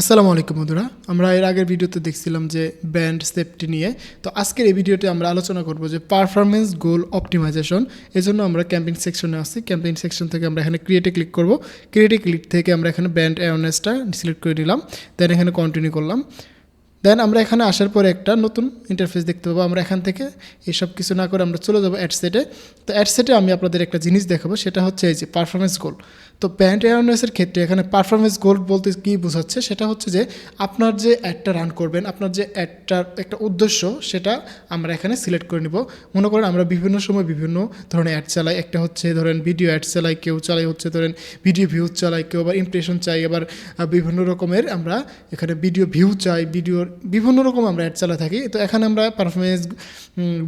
আসসালামু আলাইকুম বন্ধুরা। আমরা এর আগের ভিডিওতে দেখছিলাম যে ব্যান্ড সেফটি নিয়ে। তো আজকের এই ভিডিওতে আমরা আলোচনা করব যে পারফরমেন্স গোল অপটিমাইজেশন এই জন্য আমরা ক্যাম্পিং সেকশনে আসছি ক্যাম্পিং সেকশন থেকে আমরা এখানে ক্রিয়েটে ক্লিক করব। ক্রিয়েটে ক্লিক থেকে আমরা এখানে ব্যান্ড অ্যাওয়ারনেসটা সিলেক্ট করে নিলাম। দেন এখানে কন্টিনিউ করলাম। দেন আমরা এখানে আসার পরে একটা নতুন ইন্টারফেস দেখতে পাবো। আমরা এখান থেকে এইসব কিছু না করে আমরা চলে যাব অ্যাড সেটে তো অ্যাড সেটে আমি আপনাদের একটা জিনিস দেখাবো, সেটা হচ্ছে এই যে পারফরমেন্স গোল তো ব্যান্ড অ্যাওয়ারনেসের ক্ষেত্রে এখানে পারফরমেন্স গোল বলতে কী বোঝাচ্ছে, সেটা হচ্ছে যে আপনার যে অ্যাডটা রান করবেন, আপনার যে অ্যাডটার একটা উদ্দেশ্য, সেটা আমরা এখানে সিলেক্ট করে নিব। মনে করেন আমরা বিভিন্ন সময় বিভিন্ন ধরনের অ্যাড চালাই। একটা হচ্ছে ধরেন ভিডিও অ্যাড চালাই, কেউ চালাই হচ্ছে ধরেন ভিডিও ভিউ চালাই, কেউ আবার ইমপ্রেশন চাই, আবার বিভিন্ন রকমের আমরা এখানে ভিডিও ভিউ চাই ভিডিওর বিভিন্ন রকম আমরা অ্যাড চালা থাকি। তো এখানে আমরা পারফরমেন্স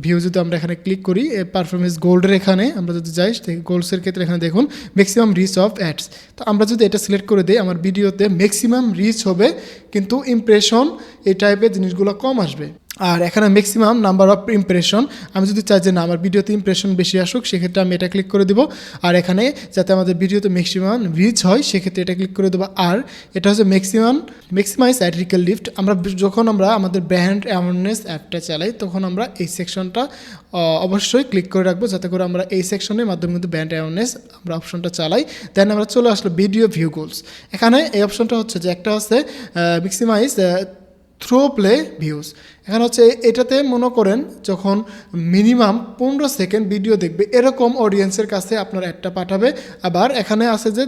ভিউ যদি আমরা এখানে ক্লিক করি পারফরমেন্স গোল্ডের এখানে আমরা যদি যাই গোল্ডসের ক্ষেত্রে এখানে দেখুন ম্যাক্সিমাম রিচ অফ অ্যাডস তো আমরা যদি এটা সিলেক্ট করে দিই, আমার ভিডিওতে ম্যাক্সিমাম রিচ হবে, কিন্তু ইমপ্রেশন এই টাইপের জিনিসগুলো কম আসবে। আর এখানে ম্যাক্সিমাম নাম্বার অফ ইমপ্রেশন আমি যদি চাই যে না, আমার ভিডিওতে ইমপ্রেশন বেশি আসুক, সেক্ষেত্রে আমি এটা ক্লিক করে দিব। আর এখানে যাতে আমাদের ভিডিওতে ম্যাক্সিমাম রিচ হয়, সেক্ষেত্রে এটা ক্লিক করে দেবো। আর এটা হচ্ছে ম্যাক্সিমাম ম্যাক্সিমাইজ অ্যাড্রিক্যাল লিফট আমরা যখন আমরা আমাদের ব্র্যান্ড অ্যাওয়ারনেস অ্যাপটা চালাই, তখন আমরা এই সেকশনটা অবশ্যই ক্লিক করে রাখব, যাতে করে আমরা এই সেকশনের মাধ্যমে কিন্তু ব্র্যান্ড অ্যাওয়ারনেস আমরা অপশনটা চালাই। দেন আমরা চলে আসলো ভিডিও ভিউ গোলস এখানে এই অপশনটা হচ্ছে যে একটা হচ্ছে ম্যাক্সিমাইজ থ্রো প্লে ভিউজ এখানে হচ্ছে এটাতে মনে করেন যখন মিনিমাম পনেরো সেকেন্ড ভিডিও দেখবে, এরকম অডিয়েন্সের কাছে আপনার একটা পাঠাবে। আবার এখানে আছে যে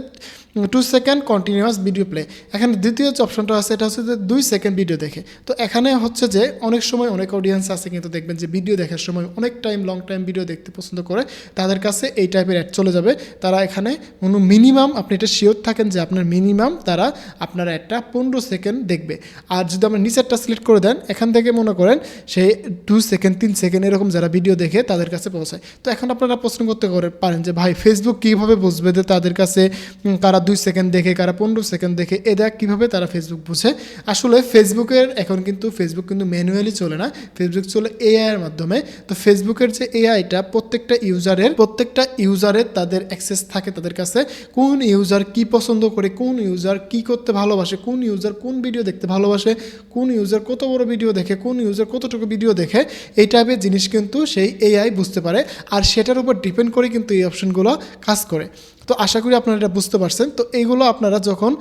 two second continuous video play এখানে দ্বিতীয় যে অপশনটা আছে, এটা হচ্ছে যে দুই সেকেন্ড ভিডিও দেখে। তো এখানে হচ্ছে যে অনেক সময় অনেক অডিয়েন্স আছে কিন্তু দেখবেন যে ভিডিও দেখার সময় অনেক টাইম লং টাইম ভিডিও দেখতে পছন্দ করে। তাদের কাছে এই টাইপের অ্যাড চলে যাবে। তারা এখানে কোনো মিনিমাম আপনি এটা শিওর থাকেন যে আপনার মিনিমাম তারা আপনার অ্যাডটা পনেরো সেকেন্ড দেখবে। আর যদি আমরা নিচেরটা সিলেক্ট করে দেন, এখান থেকে মনে করেন সেই টু সেকেন্ড তিন সেকেন্ড এরকম যারা ভিডিও দেখে তাদের কাছে পৌঁছায়। তো এখন আপনারা প্রশ্ন করতে করে পারেন যে, ভাই ফেসবুক কীভাবে বুঝবে যে তাদের কাছে কারা দুই সেকেন্ড দেখে, কারা পনেরো সেকেন্ড দেখে, এরা কীভাবে তারা ফেসবুক বুঝে? আসলে ফেসবুকের এখন কিন্তু ফেসবুক কিন্তু ম্যানুয়ালি চলে না। ফেসবুক চলে এআই এর মাধ্যমে। তো ফেসবুকের যে এআইটা প্রত্যেকটা ইউজারের প্রত্যেকটা ইউজারের তাদের অ্যাক্সেস থাকে তাদের কাছে। কোন ইউজার কি পছন্দ করে, কোন ইউজার কি করতে ভালোবাসে, কোন ইউজার কোন ভিডিও দেখতে ভালোবাসে, কোন ইউজার কত বড় ভিডিও দেখে, কোন ইউজার কতটুকু ভিডিও দেখে, এই টাইপের জিনিস কিন্তু সেই এআই বুঝতে পারে, আর সেটার উপর ডিপেন্ড করে কিন্তু এই অপশনগুলো কাজ করে। তো আশা করি আপনারা এটা বুঝতে পারছেন। তো এইগুলো আপনারা যখন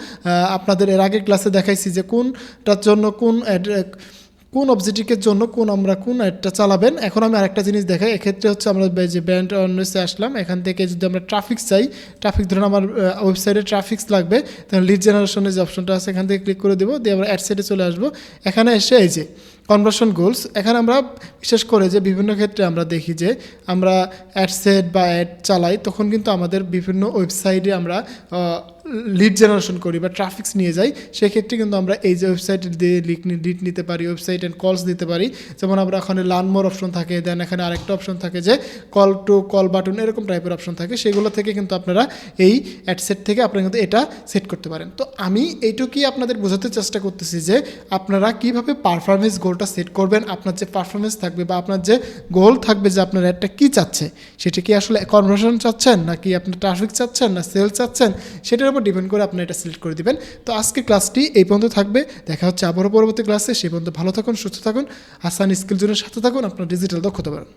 আপনাদের এর আগের ক্লাসে দেখাইছি যে কোনটার জন্য কোন কোন অবজেক্টিভের জন্য কোন আমরা কোন অ্যাডটা চালাবেন, এখন আমি আরেকটা জিনিস দেখাই। এক্ষেত্রে হচ্ছে আমরা যে ব্যান্ড অনসে আসলাম, এখান থেকে যদি আমরা ট্রাফিক চাই ট্রাফিক ধরুন আমার ওয়েবসাইটে ট্রাফিক্স লাগবে, তাহলে লিড জেনারেশনের যে অপশনটা আছে, এখান থেকে ক্লিক করে দেবো, দিয়ে আমরা অ্যাড সাইডে চলে আসব। এখানে এসে এই যে কনভার্সন গোলস এখানে আমরা বিশেষ করে যে বিভিন্ন ক্ষেত্রে আমরা দেখি যে আমরা অ্যাডসেট বা অ্যাড চালাই, তখন কিন্তু আমাদের বিভিন্ন ওয়েবসাইটে আমরা লিড জেনারেশন করি বা ট্রাফিক্স নিয়ে যাই। সেক্ষেত্রে কিন্তু আমরা এই যে ওয়েবসাইটে দিয়ে লিড নিতে পারি ওয়েবসাইট অ্যান্ড কলস দিতে পারি। যেমন আমরা ওখানে লার্ন মোর অপশন থাকে দেন এখানে আরেকটা অপশন থাকে যে কল টু কল বাটন এরকম টাইপের অপশন থাকে। সেগুলো থেকে কিন্তু আপনারা এই অ্যাডসেট থেকে আপনারা কিন্তু এটা সেট করতে পারেন। তো আমি এইটুকুই আপনাদের বোঝাতে চেষ্টা করতেছি যে আপনারা কীভাবে পারফরমেন্স গোলটা সেট করবেন, আপনার যে পারফরমেন্স থাকবে বা আপনার যে গোল থাকবে যে আপনার অ্যাডটা কী চাচ্ছে, সেটা কি আসলে কনভার্সন চাচ্ছেন নাকি আপনার ট্রাফিক চাচ্ছেন না সেল চাচ্ছেন, সেটার উপর ডিপেন্ড করে আপনি এটা সিলেক্ট করে দিবেন। তো আজকে ক্লাসটি এই পর্যন্ত থাকবে, দেখা হচ্ছে আবারও পরবর্তী ক্লাসে সেই পর্যন্ত ভালো থাকুন, সুস্থ থাকুন, আসান স্কিল জোনের সাথে থাকুন, আপনার ডিজিটাল দক্ষতা বাড়ান।